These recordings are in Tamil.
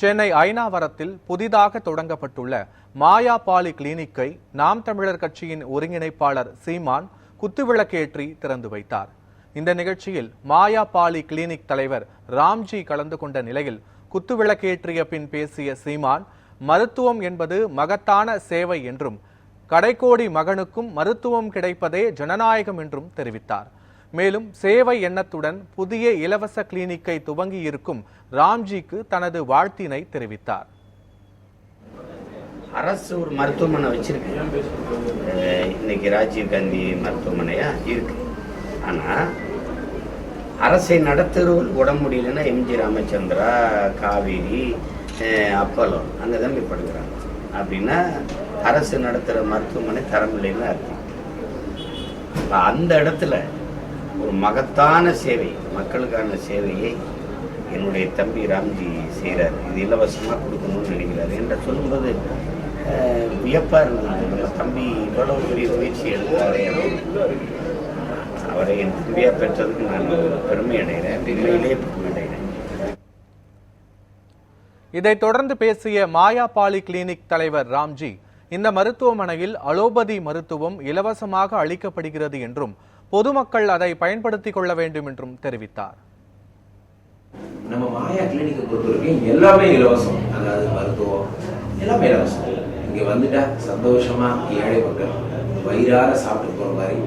சென்னை ஐனாவரத்தில் புதிதாக தொடங்கப்பட்டுள்ள மாயா பாலி கிளினிக்கை நாம் தமிழர் கட்சியின் ஒருங்கிணைப்பாளர் சீமான் குத்துவிளக்கேற்றி திறந்து வைத்தார். இந்த நிகழ்ச்சியில் மாயா பாலி கிளினிக் தலைவர் ராம்ஜி கலந்து கொண்ட நிலையில் குத்துவிளக்கேற்றிய பின் பேசிய சீமான் மருத்துவம் என்பது மகத்தான சேவை என்றும் கடைக்கோடி மகனுக்கும் மருத்துவம் கிடைப்பதே ஜனநாயகம் என்றும் தெரிவித்தார். மேலும் சேவை எண்ணத்துடன் புதிய இலவச கிளினிக்கை துவங்கியிருக்கும் ராம்ஜிக்கு தனது வாழ்த்தினை தெரிவித்தார். அரசு ஒரு மருத்துவமனை வச்சிருக்கு. இன்னைக்கு ராஜீவ் காந்தி மருத்துவமனையா? இருக்கு. ஆனா அரசை நடத்துறவர்கள் உடம்பு முடியலன்னா M G Ramachandra Kaveri Apollo Apollo அங்கே தான் போய் படுக்கிறாங்க. அப்படின்னா அரசு நடத்துகிற மருத்துவமனை தரமில்லைன்னு அர்த்தம். அந்த இடத்துல ஒரு மகத்தான சேவை மக்களுக்கான சேவையை என்னுடைய தம்பி ராம்ஜி செய்கிறார் இது இலவசமாக கொடுக்கணும்னு நினைக்கிறார். என்று சொல்லும்போது வியப்பாக இருந்தது. நம்ம தம்பி இவ்வளவு பெரிய முயற்சி எடுத்தாரே அவரை என் தம்பியாக பெற்றதுக்கு நான் பெருமை அடைகிறேன். உண்மையிலே பெருமை அடைகிறேன். இதைத் தொடர்ந்து பேசிய மாயா பாலி கிளினிக் தலைவர் ராம்ஜி இந்த மருத்துவமனையில் அலோபதி மருத்துவம் இலவசமாக அளிக்கப்படுகிறது என்றும் பொதுமக்கள் அதை பயன்படுத்திக் கொள்ள வேண்டும் என்றும் தெரிவித்தார். நம்ம மாயா கிளினிக்கை பொறுத்த வரைக்கும் எல்லாமே இலவசம். அதாவது மருத்துவம் எல்லாமே இலவசம். இங்கே வந்துட்டா சந்தோஷமா ஏழை மக்கள் வயிறார சாப்பிட்டு போற மாதிரி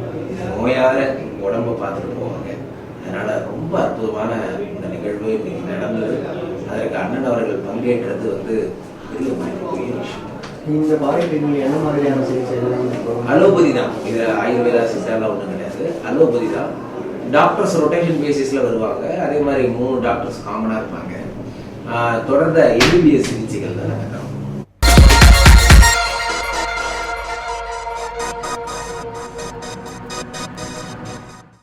நோயார உடம்ப பார்த்துட்டு போவாங்க. அதனால ரொம்ப அற்புதமான இந்த நிகழ்வு இன்னைக்கு நடந்தது. அதற்கு அண்ணன் அவர்கள் பங்கேற்றது வந்து பெரிய விஷயம். இந்த பாலிடெக்னிக் என்ன மாதிரியான சிகிச்சை அலோபதி தான். இது ஆயுர்வேதா சித்தாலாம் ஒன்றும் கிடையாது. அலோபதி தான். டாக்டர்ஸ் ரொட்டேஷன் பேசிஸில் வருவாங்க. அதே மாதிரி மூணு டாக்டர்ஸ் காமனாக இருப்பாங்க. தொடர்ந்த எம்பிபிஎஸ் சிகிச்சைகள் தான் நடக்குது